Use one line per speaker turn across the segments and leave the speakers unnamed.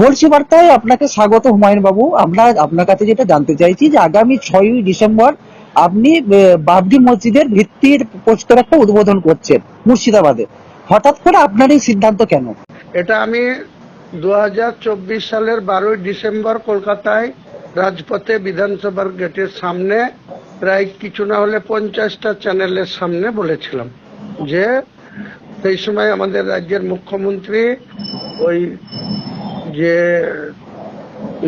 গলসি বার্তায় আপনাকে স্বাগত হুমায়ুন বাবু আমরা আপনার কাছে যেটা জানতে চাইছি যে আগামী ছয়ই ডিসেম্বর আপনি বাবরি মসজিদের ভিত্তির পোস্টার একটা উদ্বোধন করছেন মুর্শিদাবাদে। হঠাৎ করে আপনার এই সিদ্ধান্ত কেন?
এটা আমি দু হাজার চব্বিশ সালের বারোই ডিসেম্বর কলকাতায় রাজপথে বিধানসভার গেটের সামনে, প্রায় কিছু না হলে পঞ্চাশটা চ্যানেলের সামনে বলেছিলাম যে, সেই সময় আমাদের রাজ্যের মুখ্যমন্ত্রী ওই যে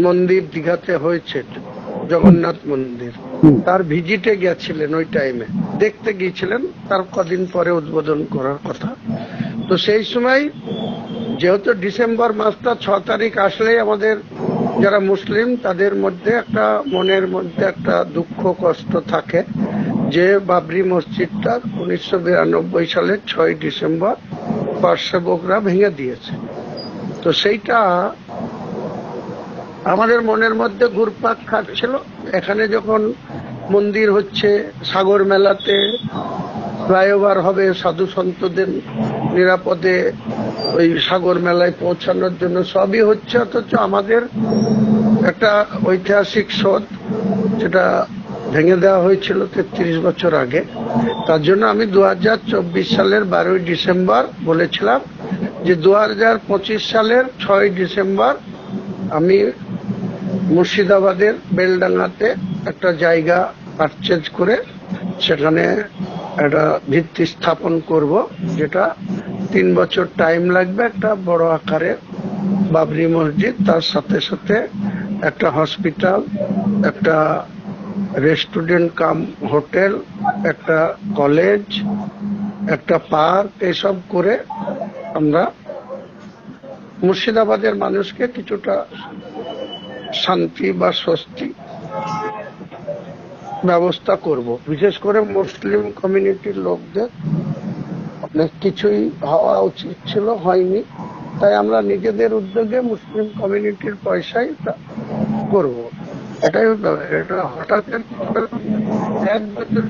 মন্দির দীঘাতে হয়েছে জগন্নাথ মন্দির। তার ভিজিটে গেছিলেন ওই টাইমে দেখতে গিয়েছিলেন তার কদিন পরে উদ্বোধন করার কথা। তো সেই সময় যেহেতু ডিসেম্বর মাসটা ছ তারিখ আসলেই আমাদের যারা মুসলিম তাদের মধ্যে একটা মনের মধ্যে একটা দুঃখ কষ্ট থাকে যে বাবরি মসজিদটা উনিশশো বিরানব্বই সালের ছয় ডিসেম্বর পার্শ্ববকরা ভেঙে দিয়েছে। তো সেইটা আমাদের মনের মধ্যে ঘুরপাক খাচ্ছিল। এখানে যখন মন্দির হচ্ছে, সাগর মেলাতে ফ্লাইওভার হবে সাধু সন্তদের নিরাপদে ওই সাগর মেলায় পৌঁছানোর জন্য, সবই হচ্ছে অথচ আমাদের একটা ঐতিহাসিক সদ যেটা ভেঙে দেওয়া হয়েছিল তেত্রিশ বছর আগে। তার জন্য আমি দু হাজার চব্বিশ সালের বারোই ডিসেম্বর বলেছিলাম যে দু হাজার পঁচিশ সালের ছয় ডিসেম্বর আমি মুর্শিদাবাদের বেলডাঙ্গাতে একটা জায়গা পারচেজ করে সেখানে একটা ভিত্তি স্থাপন করব, যেটা তিন বছর টাইম লাগবে একটা বড় আকারে বাবরি মসজিদ, তার সাথে সাথে একটা হসপিটাল একটা রেস্টুরেন্ট কাম হোটেল একটা কলেজ একটা পার্ক এসব করে আমরা মুর্শিদাবাদের মানুষকে কিছুটা শান্তি বা স্বস্তি ব্যবস্থা করব। বিশেষ করে মুসলিম কমিউনিটির লোকদের অনেক কিছুই হওয়া উচিত ছিল, হয়নি। তাই আমরা নিজেদের উদ্যোগে মুসলিম কমিউনিটির পয়সায় এটা করব। এটাই। এটা হঠাৎ এক বছর